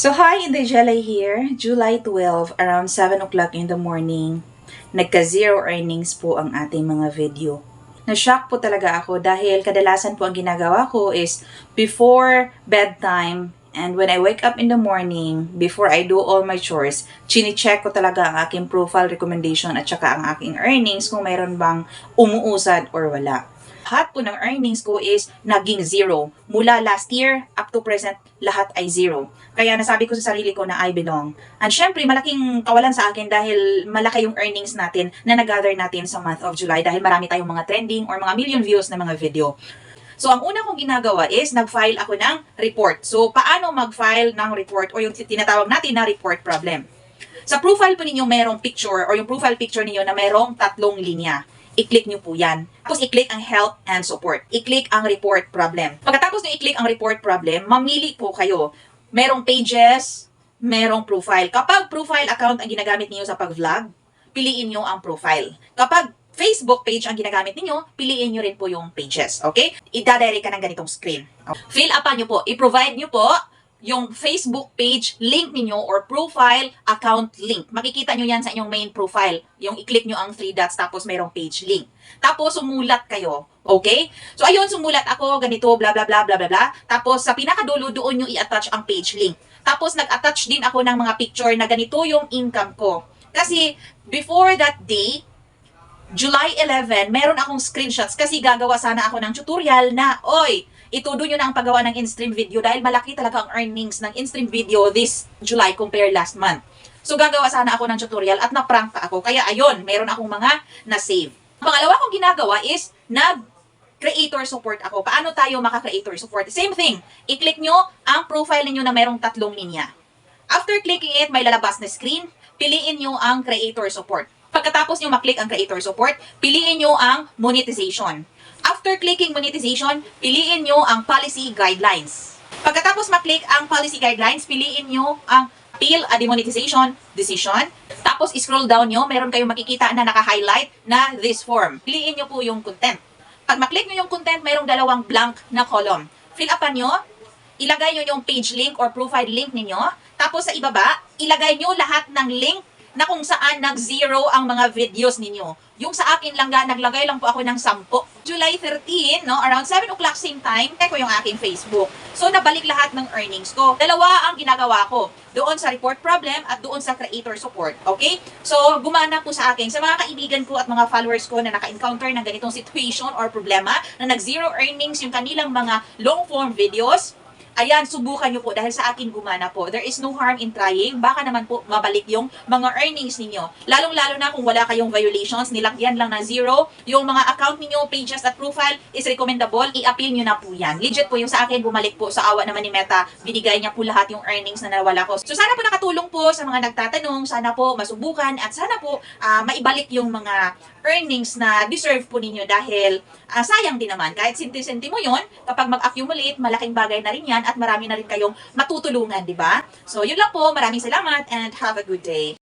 So hi, Inday Jelly here. July 12, around 7 o'clock in the morning. Nagka-zero earnings po ang ating mga video. Na-shock po talaga ako dahil kadalasan po ang ginagawa ko is before bedtime and when I wake up in the morning, before I do all my chores, chine-check ko talaga ang aking profile recommendation at saka ang aking earnings kung mayroon bang umuusad or wala lahat po ng earnings ko is naging zero. Mula last year up to present, lahat ay zero. Kaya nasabi ko sa sarili ko na I belong. And syempre, malaking kawalan sa akin dahil malaki yung earnings natin na nag-gather natin sa month of July dahil marami tayong mga trending or mga million views na mga video. So, ang una kong ginagawa is nag-file ako ng report. So, paano mag-file ng report o yung tinatawag natin na report problem? Sa profile po ninyo merong picture or yung profile picture ninyo na merong tatlong linya i-click nyo po yan. Tapos i-click ang help and support. I-click ang report problem. Pagkatapos nyo i-click ang report problem, mamili po kayo. Merong pages, merong profile. Kapag profile account ang ginagamit niyo sa pag-vlog, piliin nyo ang profile. Kapag Facebook page ang ginagamit ninyo, piliin nyo rin po yung pages. Okay? Ida-direct ka ng ganitong screen. Fill upan nyo po. I-provide nyo po yung Facebook page link ninyo or profile account link. Makikita nyo yan sa inyong main profile. Yung i-click nyo ang three dots tapos mayroong page link. Tapos sumulat kayo. Okay? So ayun, sumulat ako, ganito, bla bla bla bla bla bla. Tapos sa pinakadulo doon nyo i-attach ang page link. Tapos nag-attach din ako ng mga picture na ganito yung income ko. Kasi before that day, July 11, meron akong screenshots kasi gagawa sana ako ng tutorial na, oy, itudo nyo na ang paggawa ng in-stream video dahil malaki talaga ang earnings ng in-stream video this July compare last month. So gagawa sana ako ng tutorial at na-prank pa ako. Kaya ayun, meron akong mga na-save. Pangalawa kong ginagawa is nag creator support ako. Paano tayo maka-creator support? Same thing. I-click nyo ang profile ninyo na merong tatlong linya. After clicking it, may lalabas na screen. Piliin nyo ang creator support. Pagkatapos nyo maklik ang creator support, piliin nyo ang monetization. After clicking monetization, piliin nyo ang policy guidelines. Pagkatapos maklik ang policy guidelines, piliin nyo ang appeal a demonetization decision. Tapos scroll down nyo, meron kayong makikita na naka-highlight na this form. Piliin nyo po yung content. Pag maklik nyo yung content, mayroong dalawang blank na column. Fill upan nyo, ilagay nyo yung page link or profile link ninyo. Tapos sa ibaba, ilagay nyo lahat ng link na kung saan nag-zero ang mga videos ninyo. Yung sa akin lang, ga, naglagay lang po ako ng 10. July 13, no, around 7 o'clock same time, check ko yung aking Facebook. So, nabalik lahat ng earnings ko. Dalawa ang ginagawa ko. Doon sa report problem at doon sa creator support. Okay? So, gumana po sa akin. Sa mga kaibigan ko at mga followers ko na naka-encounter ng ganitong situation or problema na nag-zero earnings yung kanilang mga long-form videos, Ayan, subukan nyo po dahil sa akin gumana po. There is no harm in trying. Baka naman po mabalik yung mga earnings ninyo. Lalong-lalo na kung wala kayong violations, nilagyan lang na zero. Yung mga account ninyo, pages at profile is recommendable. I-appeal nyo na po yan. Legit po yung sa akin, bumalik po sa awa naman ni Meta. Binigay niya po lahat yung earnings na nawala ko. So sana po nakatulong po sa mga nagtatanong. Sana po masubukan at sana po ah, maibalik yung mga earnings na deserve po ninyo dahil ah, sayang din naman. Kahit sinti-sinti mo yon kapag mag-accumulate, malaking bagay na rin yan at marami na rin kayong matutulungan, di ba? So, yun lang po. Maraming salamat and have a good day.